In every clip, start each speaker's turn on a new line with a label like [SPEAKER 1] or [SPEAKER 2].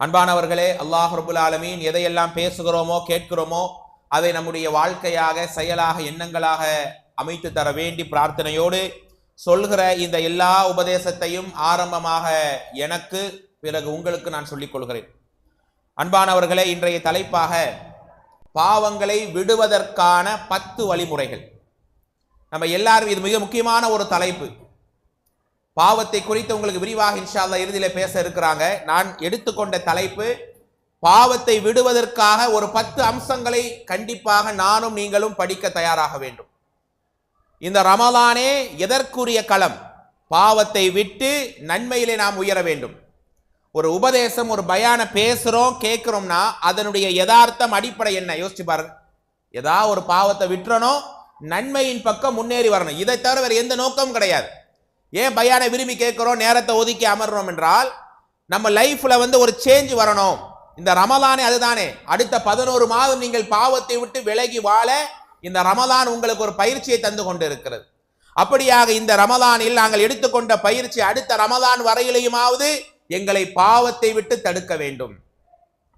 [SPEAKER 1] அன்பானவர்களே அல்லாஹ் ரபுல் ஆலமீன் எதையெல்லாம் பேசுகிறோமோ கேட்கிறோமோ அதை நம்முடைய வாழ்க்கையாக செயலாக எண்ணங்களாக அமைத்து தர வேண்டி பிரார்த்தனையோடு சொல்கிற இந்த எல்லா உபதேசத்தையும் ஆரம்பமாக எனக்கு பிறகு உங்களுக்கு நான் சொல்லிக் கொள்கிறேன். அன்பானவர்களே இன்றைய தலைப்பாக பாவங்களை விடுவதற்கான பத்து வழிமுறைகள். நம்ம எல்லாரும் இது மிக முக்கியமான ஒரு தலைப்பு. பாவத்தை குறித்து உங்களுக்கு விரிவாக இன்ஷால்லா இறுதியில் பேச இருக்கிறாங்க. நான் எடுத்துக்கொண்ட தலைப்பு பாவத்தை விடுவதற்காக ஒரு பத்து அம்சங்களை கண்டிப்பாக நானும் நீங்களும் படிக்க தயாராக வேண்டும். இந்த ரமலானே எதற்குரிய களம்? பாவத்தை விட்டு நன்மையிலே நாம் உயர வேண்டும். ஒரு உபதேசம் ஒரு பயான பேசுகிறோம் கேட்குறோம்னா அதனுடைய யதார்த்தம் அடிப்படை என்ன? யோசிச்சு பாருங்க. ஏதா ஒரு பாவத்தை விட்டுறணும் நன்மையின் பக்கம் முன்னேறி வரணும். இதை தவிர வேறு எந்த நோக்கமும் கிடையாது. ஏன் பையானை விரும்பி கேட்குறோம்? நேரத்தை ஒதுக்கி அமர்றோம் என்றால் நம்ம லைஃப்பில் வந்து ஒரு சேஞ்ச் வரணும். இந்த ரமலானே அதுதானே. அடுத்த பதினோரு மாதம் நீங்கள் பாவத்தை விட்டு விலகி வாழ இந்த ரமலான் உங்களுக்கு ஒரு பயிற்சியை தந்து கொண்டு இருக்கிறது அப்படியாக இந்த ரமலானில் நாங்கள் எடுத்துக்கொண்ட பயிற்சி அடுத்த ரமலான் வரையிலையுமாவது எங்களை பாவத்தை விட்டு தடுக்க வேண்டும்.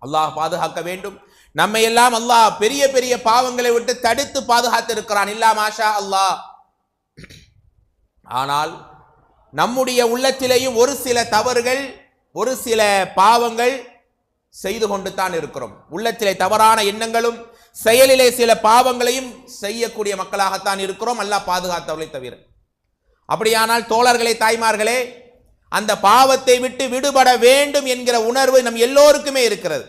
[SPEAKER 1] அல்லாஹ் பாதுகாக்க வேண்டும். நம்மை எல்லாம் அல்லாஹ் பெரிய பெரிய பாவங்களை விட்டு தடுத்து பாதுகாத்து இருக்கிறான் இல்லா மாஷா அல்லாஹ். ஆனால் நம்முடைய உள்ளத்திலேயும் ஒரு சில தவறுகள் ஒரு சில பாவங்கள் செய்து கொண்டு தான் இருக்கிறோம். உள்ளத்திலே தவறான எண்ணங்களும் செயலிலே சில பாவங்களையும் செய்யக்கூடிய மக்களாகத்தான் இருக்கிறோம். அல்லாஹ் பாதுகாத்தவர்களை தவிர. அப்படியானால் தோழர்களே தாய்மார்களே அந்த பாவத்தை விட்டு விடுபட வேண்டும் என்கிற உணர்வு நம் எல்லோருக்குமே இருக்கிறது.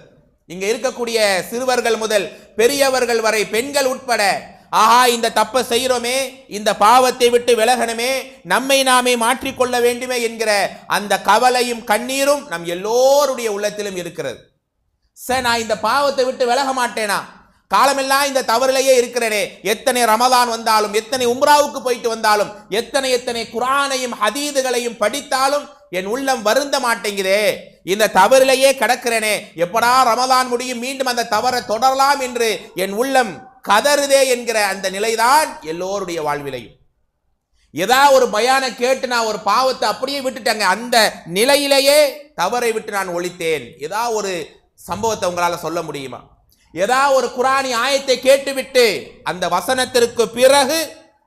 [SPEAKER 1] இங்கே இருக்கக்கூடிய சிறுவர்கள் முதல் பெரியவர்கள் வரை பெண்கள் உட்பட ஆஹா இந்த தப்பை செய்கிறோமே இந்த பாவத்தை விட்டு விலகணுமே நம்மை நாமே மாற்றிக்கொள்ள வேண்டுமே என்கிற அந்த கவலையும் கண்ணீரும் நம் எல்லோருடைய உள்ளத்திலும் இருக்கிறது. சார் நான் இந்த பாவத்தை விட்டு விலக மாட்டேனா? காலமெல்லாம் இந்த தவறிலேயே இருக்கிறேனே. எத்தனை ரமதான் வந்தாலும் எத்தனை உம்ராவுக்கு போயிட்டு வந்தாலும் எத்தனை எத்தனை குரானையும் ஹதீதுகளையும் படித்தாலும் என் உள்ளம் வருந்த மாட்டேங்குதே. இந்த தவறிலேயே கிடக்கிறேனே. எப்படா ரமதான் முடியும் மீண்டும் அந்த தவறை தொடரலாம் என்று என் உள்ளம் கதறுதே என்கிற அந்த நிலைதான் எல்லோருடைய வாழ்விலையும். ஏதா ஒரு பயான கேட்டு நான் ஒரு பாவத்தை அப்படியே விட்டுட்டேங்க அந்த நிலையிலேயே தவறை விட்டு நான் ஒழித்தேன். ஏதா ஒரு சம்பவத்தை உங்களால் சொல்ல முடியுமா? ஏதா ஒரு குரானி ஆயத்தை கேட்டுவிட்டு அந்த வசனத்திற்கு பிறகு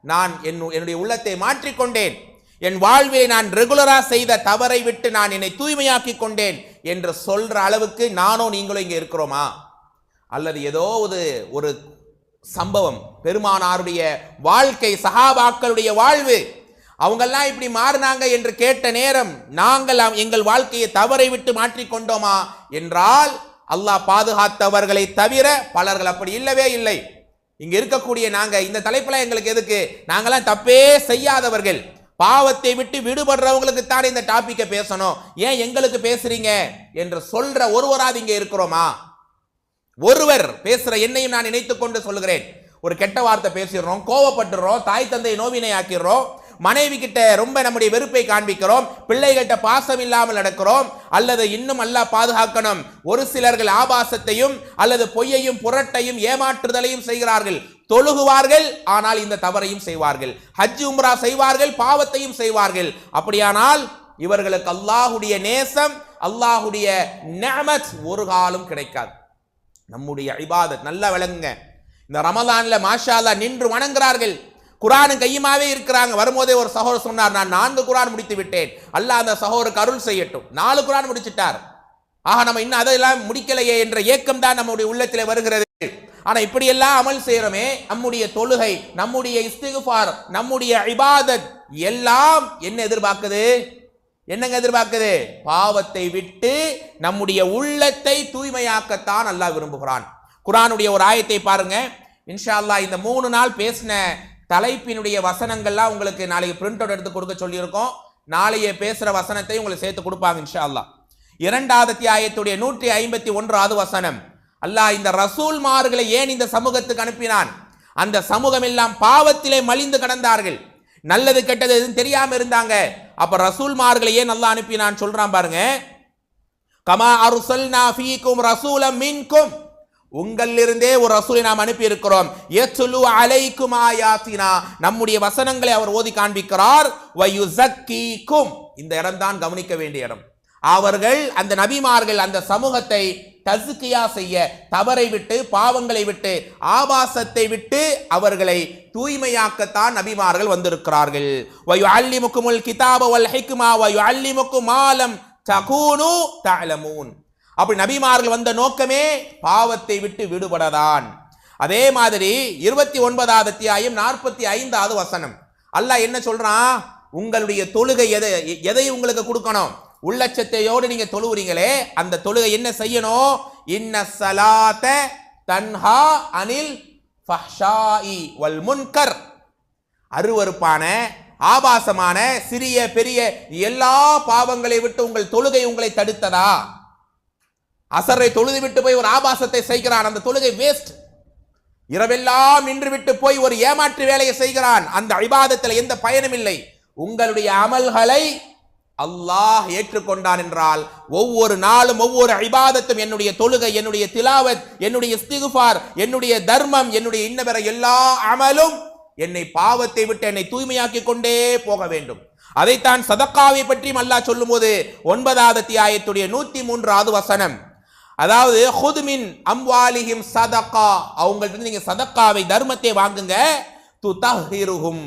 [SPEAKER 1] நான் என் என்னுடைய உள்ளத்தை மாற்றிக்கொண்டேன் என் வாழ்வை நான் ரெகுலராக செய்த தவறை விட்டு நான் என்னை தூய்மையாக்கி கொண்டேன் என்று சொல்கிற அளவுக்கு நானோ நீங்களும் இங்கே இருக்கிறோமா? அல்லது ஏதோ ஒரு ஒரு சம்பவம். பெருமானாருடைய வாழ்க்கை சகாபாக்களுடைய வாழ்வு. அவங்கெல்லாம் இப்படி மாறினாங்க என்று கேட்ட நேரம் நாங்கள் எங்கள் வாழ்க்கையை தவறை விட்டு மாற்றிக்கொண்டோமா என்றால் அல்லாஹ் பாதுகாத்தவர்களை தவிர பலர்கள் அப்படி இல்லவே இல்லை. இங்கே இருக்கக்கூடிய நாங்கள் இந்த தலைப்பில் எங்களுக்கு எதுக்கு? நாங்கெல்லாம் தப்பே செய்யாதவர்கள். பாவத்தை விட்டு விடுபடுறவங்களுக்கு தான் இந்த டாப்பிக்கை பேசணும். ஏன் எங்களுக்கு பேசுறீங்க? என்று சொல்ற ஒருவராது இங்கே இருக்கிறோமா? ஒருவர் பேசுகிற என்னையும் நான் நினைத்துக் கொண்டு சொல்கிறேன் ஒரு கெட்ட வார்த்தை பேசிடுறோம் கோவப்பட்டுறோம் தாய் தந்தை நோவினை ஆக்கிடுறோம் மனைவி கிட்ட ரொம்ப நம்முடைய வெறுப்பை காண்பிக்கிறோம் பிள்ளைகிட்ட பாசம் இல்லாமல் நடக்கிறோம் அல்லது இன்னும் அல்லா பாதுகாக்கணும். ஒரு சிலர்கள் ஆபாசத்தையும் அல்லது பொய்யையும் புரட்டையும் ஏமாற்றுதலையும் செய்கிறார்கள். தொழுகுவார்கள் ஆனால் இந்த தவறையும் செய்வார்கள். ஹஜ் உம்ரா செய்வார்கள் பாவத்தையும் செய்வார்கள். அப்படியானால் இவர்களுக்கு அல்லாஹுடைய நேசம் அல்லாஹுடைய நேமத் ஒரு காலம் கிடைக்காது. நம்முடைய இபாதத் நல்லா விளங்குங்க. இந்த ரமதானில் மாஷாலா நின்று வணங்குறார்கள். குரானு கையுமாவே இருக்கிறாங்க. வரும்போதே ஒரு சகோதரர் சொன்னார் நான் நான்கு குரான் முடித்து விட்டேன். அல்லாஹ் அந்த சகோதருக்கு அருள் செய்யட்டும். நாலு குரான் முடிச்சிட்டார். ஆக நம்ம இன்னும் அதெல்லாம் முடிக்கலையே என்ற ஏக்கம் தான் நம்முடைய உள்ளத்தில் வருகிறது. ஆனால் இப்படியெல்லாம் அமல் செய்கிறோமே நம்முடைய தொழுகை நம்முடைய இஸ்திகுஃபார் நம்முடைய இபாதத் எல்லாம் என்ன எதிர்பார்க்குது? என்னங்க எதிர்பார்க்குது? பாவத்தை விட்டு நம்முடைய உள்ளத்தை தூய்மையாக்கத்தான் அல்லாஹ் விரும்புகிறான். குரானுடைய ஒரு ஆயத்தை பாருங்க. இன்ஷா அல்லாஹ் இந்த மூணு நாள் பேசின தலைப்பினுடைய வசனங்கள்லாம் உங்களுக்கு நாளைக்கு பிரிண்ட் அவுட் எடுத்து கொடுக்க சொல்லியிருக்கோம். நாளைய பேசுகிற வசனத்தை உங்களுக்கு சேர்த்து கொடுப்பாங்க இன்ஷா அல்லாஹ் இரண்டாவது ஆயத்துடைய நூற்றி ஐம்பத்தி ஒன்றாவது வசனம். அல்லாஹ் இந்த ரசூல்மார்களை ஏன் இந்த சமூகத்துக்கு அனுப்பினான்? அந்த சமூகம் எல்லாம் பாவத்திலே மலிந்து கடந்தார்கள். நல்லது கெட்டது எதுவும் தெரியாம இருந்தாங்க. அப்ப ரசூல்மார்களையே நல்லா நல்லா அனுப்பினான் சொல்றான் பாருங்க. கமா அருசல்னா ஃபீக்கும் ரசூலம் மின்கும். உங்களிலிருந்தே ஒரு ரசூலை நாம் அனுப்பி இருக்கிறோம் ஏச்சுலு அலைக்கும் ஆயாத்தினா. நம்முடைய வசனங்களை அவர் ஓதி காண்பிக்கிறார். வயுசக்கீக்கும். இந்த இடம் தான் கவனிக்க வேண்டிய இடம். அவர்கள் அந்த நபிமார்கள் அந்த சமூகத்தை தசுக்கியா செய்ய தவறை விட்டு பாவங்களை விட்டு ஆபாசத்தை விட்டு அவர்களை தூய்மையாக்கத்தான் நபிமார்கள் வந்திருக்கிறார்கள். வயு அல்லிமுக்குமுல் கிதாப வல் ஹிக்மா வயு அல்லிமுக்கும் மாலம் தகூனு தஅலமூன். அப்படி நபிமார்கள் வந்த நோக்கமே பாவத்தை விட்டு விடுபடதான். அதே மாதிரி இருபத்தி ஒன்பதாவது அத்தியாயம் நாற்பத்தி ஐந்தாவது வசனம். அல்லாஹ் என்ன சொல்றான்? உங்களுடைய தொழுகை எதை எதை உங்களுக்கு கொடுக்கணும்? உள்ளச்சத்தையோடு நீங்க தொழுவுறீங்களே அந்த தொழுகை என்ன செய்யணும்? இன்ன சலாத்த தன்ஹா அனில் ஃபஹ்ஷாயி வல் முன்கர். அருவருப்பான ஆபாசமான சிறிய பெரிய எல்லா பாவங்களை விட்டு உங்கள் தொழுகை உங்களை தடுத்ததா? அசரை தொழுது விட்டு போய் ஒரு ஆபாசத்தை செய்கிறான் அந்த தொழுகை வேஸ்ட் இரவெல்லாம் நின்று விட்டு போய் ஒரு ஏமாற்று வேலையை செய்கிறான் அந்த இபாதத்தில் எந்த பயனும் இல்லை. உங்களுடைய அமல்களை அல்லாஹ் ஏற்றுக்கொண்டான் என்றால் ஒவ்வொரு நாளும் ஒவ்வொரு ஐபாதத்தும் என்னுடைய தொழுகை என்னுடைய திலாவத் என்னுடைய ஸ்திகுபார் என்னுடைய தர்மம் என்னுடைய இன்னவர எல்லா அமலும் என்னை பாவத்தை விட்டு என்னை தூய்மையாக்கி கொண்டே போக வேண்டும். அதைத்தான் சதக்காவை பற்றியும் அல்லாஹ் சொல்லும்போது ஒன்பதாவது தியாயத்துடைய நூத்தி மூன்றாவது வசனம். அதாவது ஹுதுமின் அம்வாலிஹிம் சதக்கா. அவங்கள்ட்ட நீங்க சதக்காவை தர்மத்தை வாங்குங்க. துதஹிருஹும்.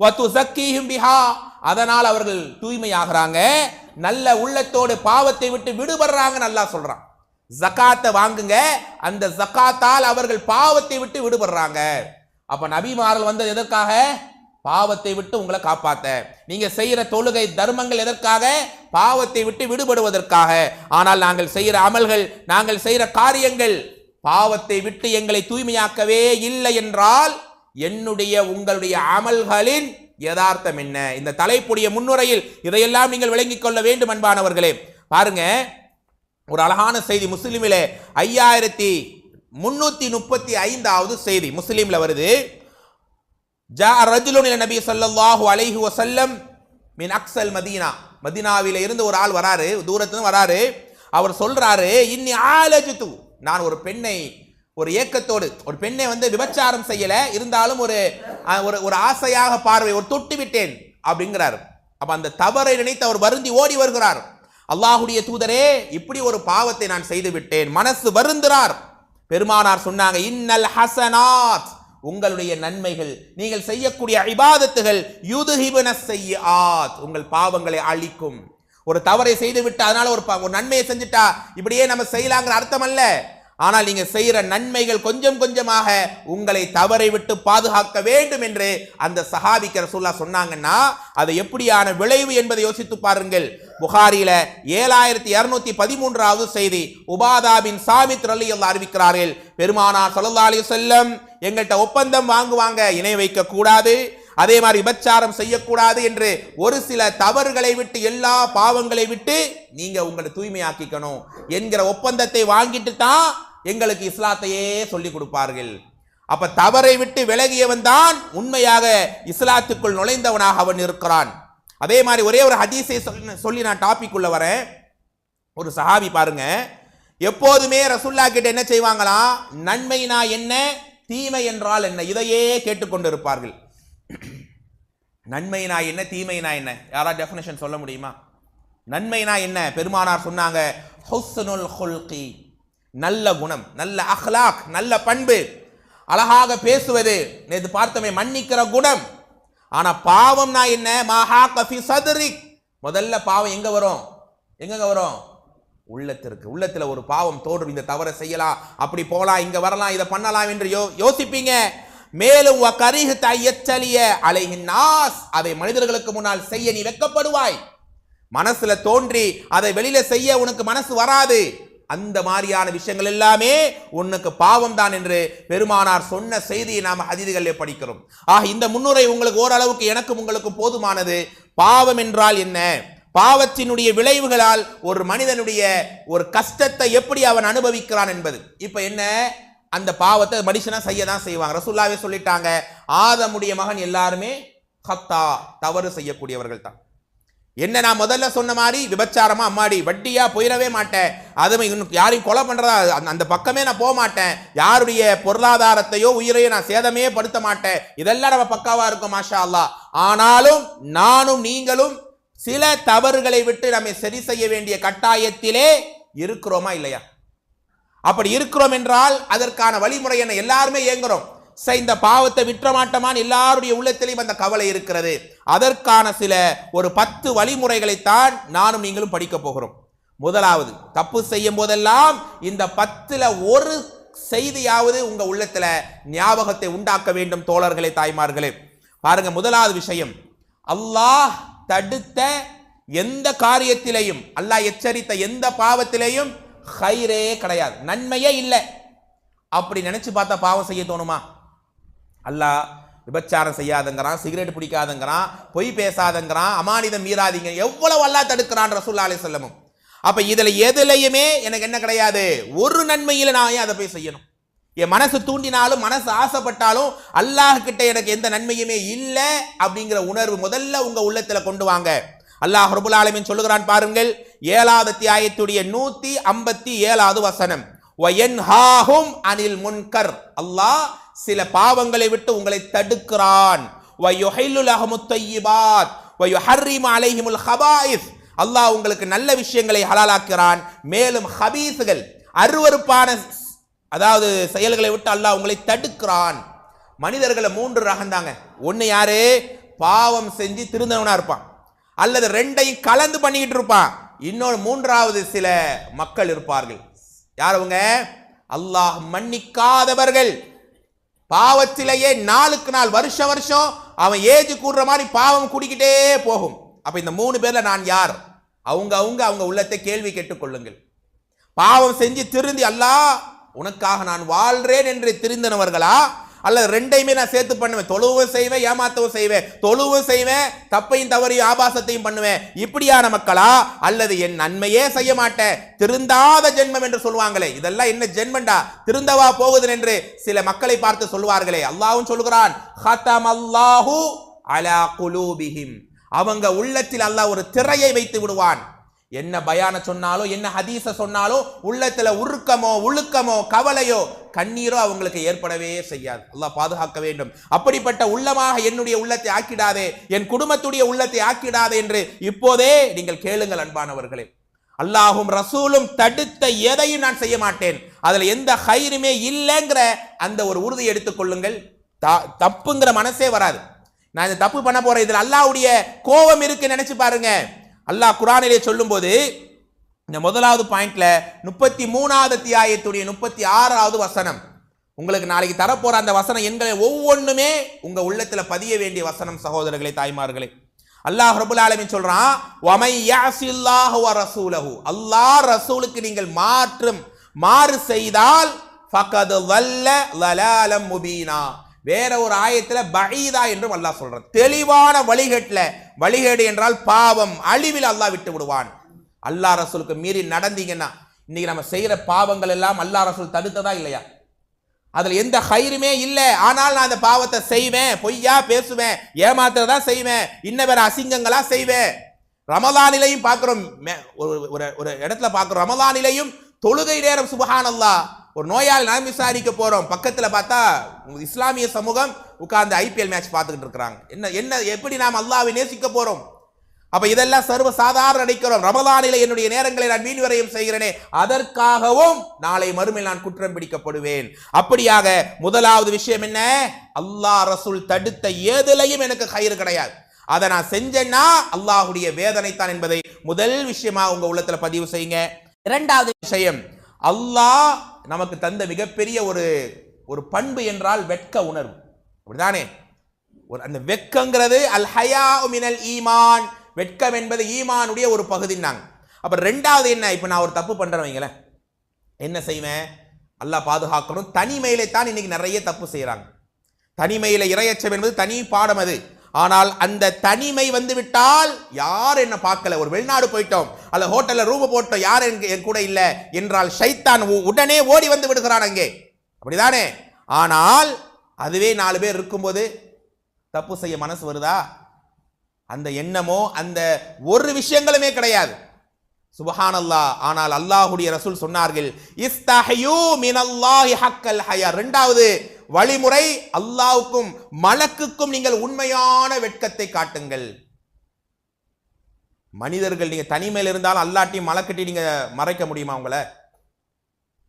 [SPEAKER 1] வ துஸக்கீஹிம் பிஹா. அதனால் அவர்கள் தூய்மையாகிறாங்க. நல்ல உள்ளத்தோடு பாவத்தை விட்டு விடுபடுறாங்க நல்லா சொல்றான். ஜகாத்தை வாங்குங்க. அந்த ஜகாத்தால் அவர்கள் பாவத்தை விட்டு விடுபடுறாங்க. அப்ப நபிமார்கள் வந்தது எதற்காக? பாவத்தை விட்டு உங்களை காப்பாத்த. நீங்க செய்யற தொழுகை தர்மங்கள் எதற்காக? பாவத்தை விட்டு விடுபடுவதற்காக. ஆனால் நாங்கள் செய்யற அமல்கள் நாங்கள் செய்யற காரியங்கள் பாவத்தை விட்டு எங்களை தூய்மையாக்கவே இல்லை என்றால் என்னுடைய உங்களுடைய அமல்களின் யதார்த்தம் என்ன? இந்த தலைப்புடைய முன்னுரையில் இதையெல்லாம் நீங்கள் விளங்கிக் கொள்ள வேண்டும் அன்பானவர்களே. பாருங்க ஒரு அழகான செய்தி முஸ்லீமிலே ஐயாயிரத்தி முன்னூத்தி முப்பத்தி ஐந்தாவது செய்தி முஸ்லீம்ல வருது. ஜா ரஜுலுன் நபி ஸல்லல்லாஹு அலைஹி வசல்லம் மின் அக்ஸல் மதீனா. மதீனாவில இருந்து ஒரு ஆள் வராரு தூரத்துல வராரு. அவர் சொல்றாரு இன்னி ஆலஜித்து நான் ஒரு பெண்ணை ஒரு ஏக்கத்தோடு ஒரு பெண்ணை வந்து விபச்சாரம் செய்யல இருந்தாலும் ஒரு ஒரு ஒரு ஆசையாக பார்வை ஒரு தொட்டு விட்டேன் அப்படிங்கிறார். அப்ப அந்த தவறை நினைத்து அவர் வருந்தி ஓடி வருகிறார். அல்லாஹுடைய தூதரே இப்படி ஒரு பாவத்தை நான் செய்து விட்டேன் மனசு வருந்துறார். பெருமானார் சொன்னாங்க இன்னல் ஹசனாத். உங்களுடைய நன்மைகள் நீங்கள் செய்யக்கூடிய இபாதத்துகள் யுதுஹிபன செய்யாத் உங்கள் பாவங்களை அழிக்கும். ஒரு தவறை செய்து விட்டு அதனால ஒரு ஒரு நன்மையை செஞ்சுட்டா இப்படியே நம்ம செய்யலாங்கிற அர்த்தம் அல்ல ஆனால் நீங்கள் செய்கிற நன்மைகள் கொஞ்சம் கொஞ்சமாக உங்களை தவறை விட்டு பாதுகாக்க வேண்டும் என்று அந்த சஹாபிக்க ரசூல்லா சொன்னாங்கன்னா அது எப்படியான விளைவு என்பதை யோசித்து பாருங்கள். புகாரியில் ஏழாயிரத்தி இரநூத்தி பதிமூன்றாவது செய்தி உபாதாபின் சாமித் ரலி அறிவிக்கிறார்கள். பெருமானார் ஸல்லல்லாஹு அலி செல்லம் எங்கள்கிட்ட ஒப்பந்தம் வாங்குவாங்க இணை வைக்க கூடாது அதே மாதிரி விபச்சாரம் செய்யக்கூடாது என்று ஒரு சில தவறுகளை விட்டு எல்லா பாவங்களை விட்டு நீங்க உங்களை தூய்மையாக்கிக்கணும் என்கிற ஒப்பந்தத்தை வாங்கிட்டு தான் எங்களுக்கு இஸ்லாத்தையே சொல்லிக் கொடுப்பார்கள். அப்ப தவறை விட்டு விலகியவன் தான் உண்மையாக இஸ்லாத்துக்குள் நுழைந்தவனாக அவன் இருக்கிறான். அதே மாதிரி ஒரே ஒரு ஹதீஸை சொல்லி சொல்லி நான் டாபிக் உள்ள வரேன். ஒரு சஹாபி பாருங்க. எப்போதுமே ரசுல்லா கிட்ட என்ன செய்வாங்களாம் நன்மைனா என்ன தீமை என்றால் என்ன? இதையே கேட்டுக்கொண்டு இருப்பார்கள் நன்மைனா என்ன தீமைனா என்ன? யாரா டெஃபினேஷன் சொல்ல முடியுமா? நன்மைனா என்ன? பெருமானார் சொன்னாங்க ஹுஸ்னுல் ஹொல்கி. நல்ல குணம் நல்ல அஹ்லாக் நல்ல பண்பு. அழகாக பேசுவது நேற்று பார்த்தோமே மன்னிக்கிற குணம். ஆனால் பாவம்னா என்ன? மஹா கஃபி சதுரிக் முதல்ல பாவம் எங்கே வரும்? எங்கெங்க வரும்? உள்ளத்திற்கு. உள்ளத்தில் ஒரு பாவம் தோன்றும். இந்த தவறை செய்யலாம் அப்படி போகலாம் இங்கே வரலாம் இதை பண்ணலாம் என்று யோ யோசிப்பீங்க. மேலும் கரிகு தையச்சலிய அலைகின் நாஸ். அதை மனிதர்களுக்கு முன்னால் செய்ய நீ வெக்கப்படுவாய். மனசுல தோன்றி அதை வெளியில செய்ய உனக்கு மனசு வராது. அந்த மாதிரியான விஷயங்கள் எல்லாமே உனக்கு பாவம் தான் என்று பெருமானார் சொன்ன செய்தியை நாம் ஹதீதுகளிலே படிக்கிறோம். ஆக இந்த முன்னுரை உங்களுக்கு ஓரளவுக்கு எனக்கும் உங்களுக்கும் போதுமானது. பாவம் என்றால் என்ன? பாவத்தினுடைய விளைவுகளால் ஒரு மனிதனுடைய ஒரு கஷ்டத்தை எப்படி அவன் அனுபவிக்கிறான் என்பது. இப்போ என்ன? அந்த பாவத்தை மனுஷனா செய்ய தான் செய்வாங்க. ரசுல்லாவே சொல்லிட்டாங்க ஆதமுடைய மகன் எல்லாருமே ஹத்தா தவறு செய்யக்கூடியவர்கள் தான் என்ன நான் முதல்ல சொன்ன மாதிரி விபச்சாரமா? அம்மாடி வட்டியா? போயிடவே மாட்டேன். அதுவும் இன்னும் யாரையும் கொலை பண்றதா? அந்த- அந்த பக்கமே நான் போக மாட்டேன். யாருடைய பொருளாதாரத்தையோ உயிரையோ நான் சேதமே படுத்த மாட்டேன். இதெல்லாம் நம்ம பக்காவா இருக்கும் மாஷா அல்லாஹ் ஆனாலும் நானும் நீங்களும் சில தவறுகளை விட்டு நம்மை சரி செய்ய வேண்டிய கட்டாயத்திலே இருக்கிறோமா இல்லையா? அப்படி இருக்கிறோம் என்றால் அதற்கான வழிமுறை என்ன? எல்லாருமே இயங்குகிறோம் சரி இந்த பாவத்தை விற்ற மாட்டோமான்னு எல்லாருடைய உள்ளத்திலையும் அந்த கவலை இருக்கிறது. அதற்கான சில ஒரு பத்து வழிமுறைகளைத்தான் நானும் நீங்களும் படிக்க போகிறோம். முதலாவது தப்பு செய்யும் போதெல்லாம் இந்த பத்தில் ஒரு செய்தியாவது உங்கள் உள்ளத்தில் ஞாபகத்தை உண்டாக்க வேண்டும் தோழர்களே தாய்மார்களே. பாருங்க முதலாவது விஷயம். அல்லாஹ் தடுத்த எந்த காரியத்திலையும் அல்லாஹ் எச்சரித்த எந்த பாவத்திலையும் ஹைரே கிடையாது. நன்மையே இல்லை. அப்படி நினைச்சு பார்த்தா பாவம் செய்ய தோணுமா? அல்லாஹ் விபச்சாரம் செய்யாதங்கிறான் சிகரெட் பிடிக்காதங்கிறான் பொய் பேசாதங்கிறான் அமானிதம் மீறாதீங்க எவ்வளவு அல்லாஹ் தடுக்கிறான் ரசூல்லா அலி செல்லமும் அப்போ இதில் எதுலையுமே எனக்கு என்ன கிடையாது? ஒரு நன்மையில் நான் ஏன் அதை போய் செய்யணும்? என் மனசு தூண்டினாலும் மனசு ஆசைப்பட்டாலும் அல்லாஹ் கிட்ட எனக்கு எந்த நன்மையுமே இல்லை அப்படிங்கிற உணர்வு முதல்ல உங்கள் உள்ளத்தில் கொண்டு வாங்க. அல்லாஹ் ரபுல் ஆலமீன் சொல்லுகிறான் பாருங்கள் ஏழாவது தியாயத்துடைய நூற்றி ஐம்பத்தி ஏழாவது வசனம் வயன்ஹாஹும் அனில் முன்கர். அல்லாஹ் சில பாவங்களை விட்டு உங்களை தடுக்கிறான். அலைஹிமுல் அல்லாஹ் உங்களுக்கு நல்ல விஷயங்களை ஹலாலாக்கிறான். மேலும் ஹபீஸுகள் அருவருப்பான அதாவது செயல்களை விட்டு அல்லாஹ் உங்களை தடுக்கிறான். மனிதர்களை மூன்று ரகந்தாங்க ஒன்று யாரு? பாவம் செஞ்சு திருந்தவனாக இருப்பான். அல்லது ரெண்டையும் கலந்து பண்ணிக்கிட்டு இருப்பான். இன்னொரு மூன்றாவது சில மக்கள் இருப்பார்கள். யார் அவங்க? அல்லாஹ் மன்னிக்காதவர்கள். பாவத்திலேயே நாளுக்கு நாள் வருஷ வருஷம் அவன் ஏஜ் கூடுற மாதிரி பாவம் குடிக்கிட்டே போகும். அப்ப இந்த மூணு பேர்ல நான் யார்? அவங்க அவங்க அவங்க உள்ளத்தை கேள்வி கேட்டுக்கொள்ளுங்கள் பாவம் செஞ்சு திருந்தி அல்லாஹ் உனக்காக நான் வாழ்றேன் என்று திருந்தினவர்களா? அல்லது ரெண்டையுமே நான் சேர்த்து பண்ணுவேன். தொழுவும் செய்வேன் ஏமாத்தவும் செய்வேன். தொழுவும் செய்வேன் தப்பையும் தவறையும் ஆபாசத்தையும் பண்ணுவேன். இப்படியான மக்களா? அல்லது என் நன்மையே செய்ய மாட்டேன். திருந்தாத ஜென்மம் என்று சொல்லுவாங்களே. இதெல்லாம் என்ன ஜென்மண்டா? திருந்தவா போகுது என்று சில மக்களை பார்த்து சொல்வார்களே அல்லாஹ்வும் சொல்கிறான் அல்லாஹு அலா குலூபிஹிம். அவங்க உள்ளத்தில் அல்லாஹ் ஒரு திரையை வைத்து விடுவான். என்ன பயான சொன்னாலோ என்ன ஹதீஸை சொன்னாலோ உள்ளத்துல உருக்கமோ உழுக்கமோ கவலையோ கண்ணீரோ அவங்களுக்கு ஏற்படவே செய்யாது. அல்லாஹ் பாதுகாக்க வேண்டும். அப்படிப்பட்ட உள்ளமாக என்னுடைய உள்ளத்தை ஆக்கிடாதே என் குடும்பத்துடைய உள்ளத்தை ஆக்கிடாதே என்று இப்போதே நீங்கள் கேளுங்கள் அன்பானவர்களே. அல்லாஹும் ரசூலும் தடுத்த எதையும் நான் செய்ய மாட்டேன். அதுல எந்த ஹைருமே இல்லைங்கிற அந்த ஒரு உறுதி எடுத்துக்கொள்ளுங்கள் தப்புங்கிற மனசே வராது. நான் இந்த தப்பு பண்ண போறேன். இதில் அல்லாவுடைய கோபம் இருக்குன்னு நினைச்சு பாருங்க. அல்லாஹ் குரானிலே சொல்லும்போது இந்த முதலாவது பாயிண்ட்ல முப்பத்தி மூணாவது தியாயத்துடைய முப்பத்தி ஆறாவது வசனம். உங்களுக்கு நாளைக்கு தரப்போற அந்த வசனம் எண்களை ஒவ்வொன்றுமே உங்க உள்ளத்துல பதிய வேண்டிய வசனம் சகோதரர்களே தாய்மார்களே. அல்லாஹ் ரபுல் ஆலமின் சொல்றான் அல்லாஹ் ரசூலுக்கு நீங்கள் மாற்றும் மாறு செய்தால் வல்ல முபீனா. வேற ஒரு ஆயத்தில் பஈதா என்றும் அல்லாஹ் சொல்றான். தெளிவான வழிகேட்டில் வழிகேடு என்றால் பாவம் அழிவில் அல்லாஹ் விட்டு விடுவான். அல்லாஹ் ரசூலுக்கு மீறி நடந்தீங்கன்னா இன்னைக்கு நம்ம செய்கிற பாவங்கள் எல்லாம் அல்லாஹ் ரசூல் தடுத்ததா இல்லையா? அதில் எந்த ஹைருமே இல்லை. ஆனால் நான் அந்த பாவத்தை செய்வேன் பொய்யா பேசுவேன் ஏமாத்துறதா செய்வேன் இன்ன வேற அசிங்கங்களா செய்வேன். ரமதானிலையும் பார்க்குறோம் மே- ஒரு ஒரு ஒரு இடத்துல பார்க்குறோம் ரமதானிலையும் தொழுகை நேரம் சுபஹானல்லா ஒரு நோயாளி நாம் விசாரிக்க போகிறோம் பக்கத்தில் பார்த்தா இஸ்லாமிய சமூகம் உட்கார்ந்து ஐபிஎல் மேட்ச் பார்த்துக்கிட்டு இருக்கிறாங்க. என்ன என்ன எப்படி நாம் அல்லாவை நேசிக்க போகிறோம் அப்போ இதெல்லாம் சர்வ சாதாரண நினைக்கிறோம் ரமலானில என்னுடைய நேரங்களை நான் வீண் வரையும் செய்கிறேனே அதற்காகவும் நாளை மறுமையில் நான் குற்றம் பிடிக்கப்படுவேன். அப்படியாக முதலாவது விஷயம் என்ன? அல்லாஹ் ரசூல் தடுத்த ஏதிலையும் எனக்கு கயிறு கிடையாது. அதை நான் செஞ்சேன்னா அல்லாஹுடைய வேதனை தான் என்பதை முதல் விஷயமா உங்க உள்ளத்துல பதிவு செய்யுங்க. இரண்டாவது விஷயம் அல்லாஹ் நமக்கு தந்த மிகப்பெரிய ஒரு ஒரு பண்பு என்றால் வெட்க உணர்வு. அப்படிதானே ஒரு அந்த வெட்கங்கிறது அல் ஹயா மினல் ஈமான். வெட்கம் என்பது ஈமானுடைய ஒரு பகுதின்னாங்க. அப்போ ரெண்டாவது என்ன? இப்போ நான் ஒரு தப்பு பண்ணுறேன் வைங்களேன். என்ன செய்வேன்? அல்லாஹ் பாதுகாக்கணும். தனிமையிலே தான் இன்னைக்கு நிறைய தப்பு செய்கிறாங்க தனிமையில் இரையச்சம் என்பது தனி பாடம் அது. ஆனால் அந்த தனிமை வந்து விட்டால் யார் என்ன பார்க்கல? ஒரு வெளிநாடு போயிட்டோம். அல்ல ஹோட்டலில் ரூம் போட்டோம். யார் என் என் கூட இல்லை? என்றால் ஷைத்தான் உ- உடனே ஓடி வந்து விடுகிறான் அங்கே. அப்படிதானே? ஆனால் அதுவே நாலு பேர் இருக்கும்போது தப்பு செய்ய மனசு வருதா? அந்த எண்ணமோ அந்த ஒரு விஷயங்களுமே கிடையாது. சுபஹானல்லாஹ். ஆனால் அல்லாஹுடைய ரசூல் சொன்னார்கள் இஸ்தஹயு மினல்லாஹி ஹக்கல் ஹயா. ரெண்டாவது வழிமுறை அல்லாவுக்கும் மலக்குக்கும் நீங்கள் உண்மையான வெட்கத்தை காட்டுங்கள். மனிதர்கள் நீங்கள் தனிமையில் இருந்தாலும் அல்லாட்டியும் மலக்கட்டி நீங்கள் மறைக்க முடியுமா உங்களை?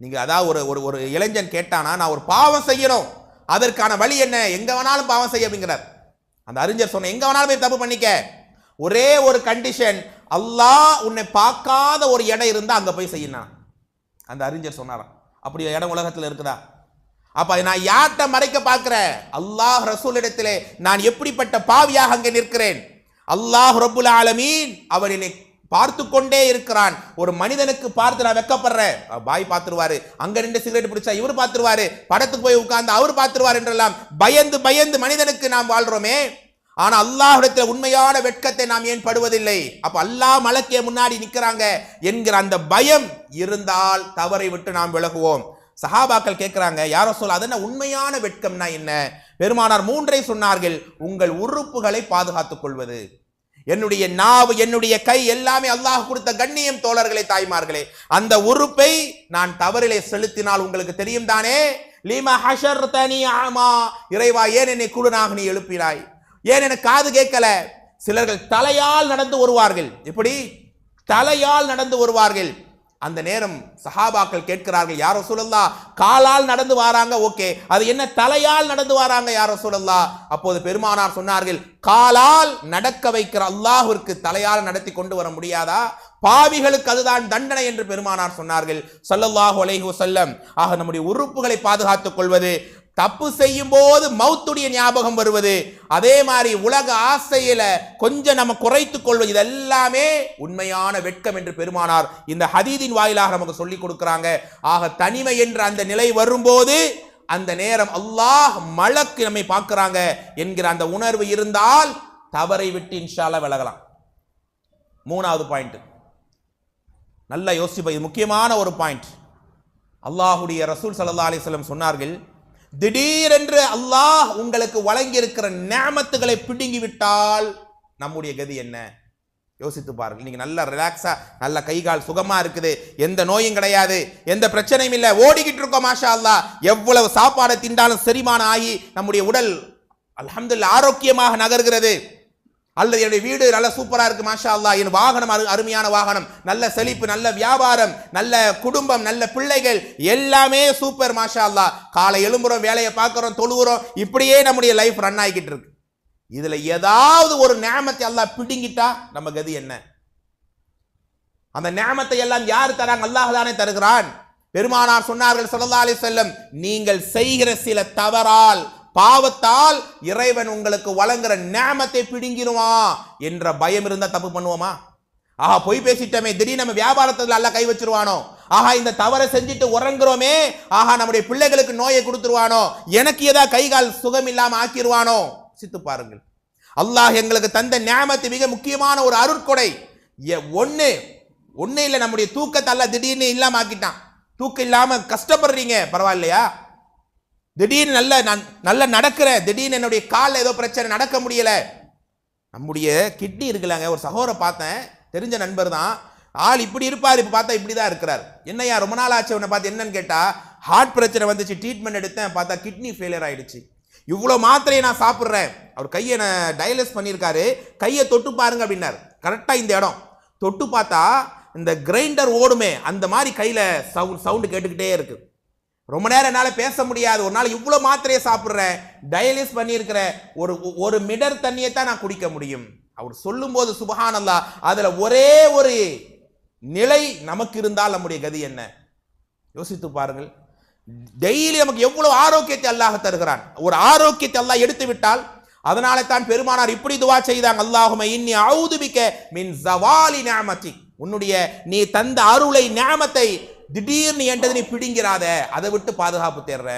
[SPEAKER 1] நீங்கள் அதாவது ஒரு ஒரு ஒரு இளைஞன் கேட்டானா நான் ஒரு பாவம் செய்யணும். அதற்கான வழி என்ன? எங்கே வேணாலும் பாவம் செய்ய அப்படிங்கிறார். அந்த அறிஞர் சொன்ன எங்கே வேணாலும் போய் தப்பு பண்ணிக்க. ஒரே ஒரு கண்டிஷன் அல்லாஹ் உன்னை பார்க்காத ஒரு இடம் இருந்தால் அங்கே போய் செய்யணும் அந்த அறிஞர் சொன்னாராம். அப்படி ஒரு இடம் உலகத்தில் இருக்குதா? அப்ப நான் யார்கிட்ட மறைக்க பார்க்கிறேன்? அல்லாஹ் ரசூல் இடத்திலே நான் எப்படிப்பட்ட பாவியாக அங்கே நிற்கிறேன்? அல்லாஹ் ரபுல் ஆலமீன் அவன் என்னை பார்த்து கொண்டே இருக்கிறான். ஒரு மனிதனுக்கு பார்த்து நான் வெக்கப்படுறேன். பாய் பார்த்துருவாரு. அங்க நின்று சிகரெட் பிடிச்சா இவர் பார்த்துருவாரு. படத்துக்கு போய் உட்கார்ந்து அவர் பார்த்துருவார் என்றெல்லாம் பயந்து பயந்து மனிதனுக்கு நாம் வாழ்றோமே. ஆனா அல்லாஹிடத்தில் உண்மையான வெட்கத்தை நாம் ஏன் படுவதில்லை? அப்ப அல்லாஹ் மலக்கே முன்னாடி நிற்கிறாங்க என்கிற அந்த பயம் இருந்தால் தவறை விட்டு நாம் விலகுவோம். சஹாபாக்கள் கேட்குறாங்க யாரோ சொல்ல அது என்ன உண்மையான வெட்கம்னா என்ன? பெருமானார் மூன்றை சொன்னார்கள் உங்கள் உறுப்புகளை பாதுகாத்துக் கொள்வது. என்னுடைய நாவு என்னுடைய கை எல்லாமே அல்லாஹ் கொடுத்த கண்ணியம் தோழர்களே தாய்மார்களே. அந்த உறுப்பை நான் தவறிலே செலுத்தினால் உங்களுக்கு தெரியும் தானே? லீமா ஹஷர் தனி ஆமா இறைவா ஏன் என்னை குழுனாக நீ எழுப்பினாய்? ஏன் எனக்கு காது கேட்கல? சிலர்கள் தலையால் நடந்து வருவார்கள். எப்படி? தலையால் நடந்து வருவார்கள். அந்த நேரம் சஹாபாக்கள் கேட்கிறார்கள் யாரோ சூழல்லா காலால் நடந்து வராங்க ஓகே. அது என்ன தலையால் நடந்து வராங்க யாரோ சூழல்லா அப்போது பெருமானார் சொன்னார்கள் காலால் நடக்க வைக்கிற அல்லாஹிற்கு தலையால் நடத்தி கொண்டு வர முடியாதா? பாவிகளுக்கு அதுதான் தண்டனை என்று பெருமானார் சொன்னார்கள் சல்லல்லாஹு அலைஹு செல்லம் ஆக நம்முடைய உறுப்புகளை பாதுகாத்துக் கொள்வது தப்பு செய்யும் போது மௌத்துடைய ஞாபகம் வருவது. அதே மாதிரி உலக ஆசையில கொஞ்சம் நம்ம குறைத்து கொள்வது. இதெல்லாமே உண்மையான வெட்கம் என்று பெருமானார் இந்த ஹதீதின் வாயிலாக நமக்கு சொல்லி கொடுக்கிறாங்க. ஆக தனிமை என்ற அந்த நிலை வரும்போது அந்த நேரம் அல்லாஹ் மழக்கு நம்மை பார்க்கிறாங்க என்கிற அந்த உணர்வு இருந்தால் தவறை விட்டு இன்ஷால விலகலாம். மூணாவது பாயிண்ட். நல்லா யோசிப்பா இது முக்கியமான ஒரு பாயிண்ட். அல்லாஹுடைய ரசூல் சல்லா அலிஸ்லம் சொன்னார்கள் திடீரென்று அல்லாஹ் உங்களுக்கு வழங்கியிருக்கிற நேமத்துகளை பிடுங்கி விட்டால் நம்முடைய கதி என்ன? யோசித்து பாருங்கள். நீங்க நல்லா ரிலாக்ஸா நல்ல கை கால் சுகமா இருக்குது. எந்த நோயும் கிடையாது. எந்த பிரச்சனையும் இல்லை. ஓடிக்கிட்டு இருக்கோம் மாஷா அல்லாஹ் எவ்வளவு சாப்பாடை திண்டாலும் செரிமானம் ஆகி நம்முடைய உடல் அலமதுல்ல ஆரோக்கியமாக நகர்கிறது. அல்லது என்னுடைய வீடு நல்ல சூப்பராக இருக்குது மாஷா அல்லா என் வாகனம் அரு அருமையான வாகனம். நல்ல செழிப்பு நல்ல வியாபாரம் நல்ல குடும்பம் நல்ல பிள்ளைகள் எல்லாமே சூப்பர் மாஷா அல்லா காலை எழும்புறோம் வேலையை பார்க்குறோம் தொழுகிறோம் இப்படியே நம்முடைய லைஃப் ரன் ஆகிக்கிட்டு இருக்கு. இதில் ஏதாவது ஒரு நேமத்தை எல்லாம் பிடுங்கிட்டா நம்ம கதி என்ன? அந்த நேமத்தை எல்லாம் யார் தராங்க? அல்லாஹ் தானே தருகிறான். பெருமானார் சொன்னார்கள் ஸல்லல்லாஹு செல்லும் நீங்கள் செய்கிற சில தவறால் பாவத்தால் இறைவன் உங்களுக்கு வழங்குற நேமத்தை பிடுங்கிடுவான் என்ற பயம் இருந்தா தப்பு பண்ணுவோமா? ஆஹா பொய் பேசிட்டோமே திடீர்னு நம்ம வியாபாரத்தில் எல்லாம் கை வச்சிருவானோ? ஆஹா இந்த தவறை செஞ்சுட்டு உறங்குறோமே ஆஹா நம்முடைய பிள்ளைகளுக்கு நோயை கொடுத்துருவானோ? எனக்கு ஏதா கை கால் சுகம் இல்லாமல் ஆக்கிடுவானோ சித்து பாருங்கள். அல்லாஹ் எங்களுக்கு தந்த நியாமத்து மிக முக்கியமான ஒரு அருட்கொடை. எ- ஒன்று இல்லை நம்முடைய தூக்கத்தை எல்லாம் திடீர்னு இல்லாமல் ஆக்கிட்டான். தூக்கம் இல்லாமல் கஷ்டப்படுறீங்க பரவாயில்லையா? திடீர்னு நல்ல நான் நல்லா நடக்கிறேன் திடீர்னு என்னுடைய காலில் ஏதோ பிரச்சனை நடக்க முடியலை. நம்முடைய கிட்னி இருக்குல்லங்க ஒரு சகோதரை பார்த்தேன் தெரிஞ்ச நண்பர் தான். ஆள் இப்படி இருப்பார் இப்போ பார்த்தா இப்படி தான் இருக்கிறார். என்னையா ரொம்ப நாள் ஆச்சு உன்னை பார்த்து என்னன்னு கேட்டால் ஹார்ட் பிரச்சனை வந்துச்சு ட்ரீட்மெண்ட் எடுத்தேன் பார்த்தா கிட்னி ஃபெயிலியர் ஆகிடுச்சு இவ்வளோ மாத்திரையை நான் சாப்பிட்றேன். அவர் கையை நான் டயலிஸ் பண்ணியிருக்காரு கையை தொட்டு பாருங்க அப்படின்னார். கரெக்டாக இந்த இடம். தொட்டு பார்த்தா இந்த கிரைண்டர் ஓடுமே அந்த மாதிரி கையில் சவுண்ட் சவுண்டு கேட்டுக்கிட்டே இருக்குது ரொம்ப நேரம் என்னால் பேச முடியாது. ஒரு நாள் இவ்வளோ மாத்திரையை சாப்பிட்றேன். டயலிஸ் பண்ணியிருக்கிற ஒரு ஒரு மிடர் தண்ணியை தான் நான் குடிக்க முடியும். அவர் சொல்லும்போது சுபஹானல்லா. அதில் ஒரே ஒரு நிலை நமக்கு இருந்தால் நம்முடைய கதி என்ன? யோசித்து பாருங்கள். டெய்லி நமக்கு எவ்வளவு ஆரோக்கியத்தை அல்லாஹ் தருகிறான். ஒரு ஆரோக்கியத்தை அல்லாஹ் எடுத்து விட்டால் அதனால தான் பெருமானார் இப்படி துவா செய்தாங்க. அல்லாஹுமே இன்னி அவுதுபிக்க மின் ஜவாலி நியாமத்தி உன்னுடைய நீ தந்த அருளை நியாமத்தை திடீர்னு என்கிட்ட நீ பிடிங்கிறாத அதை விட்டு பாதுகாப்பு தேடுற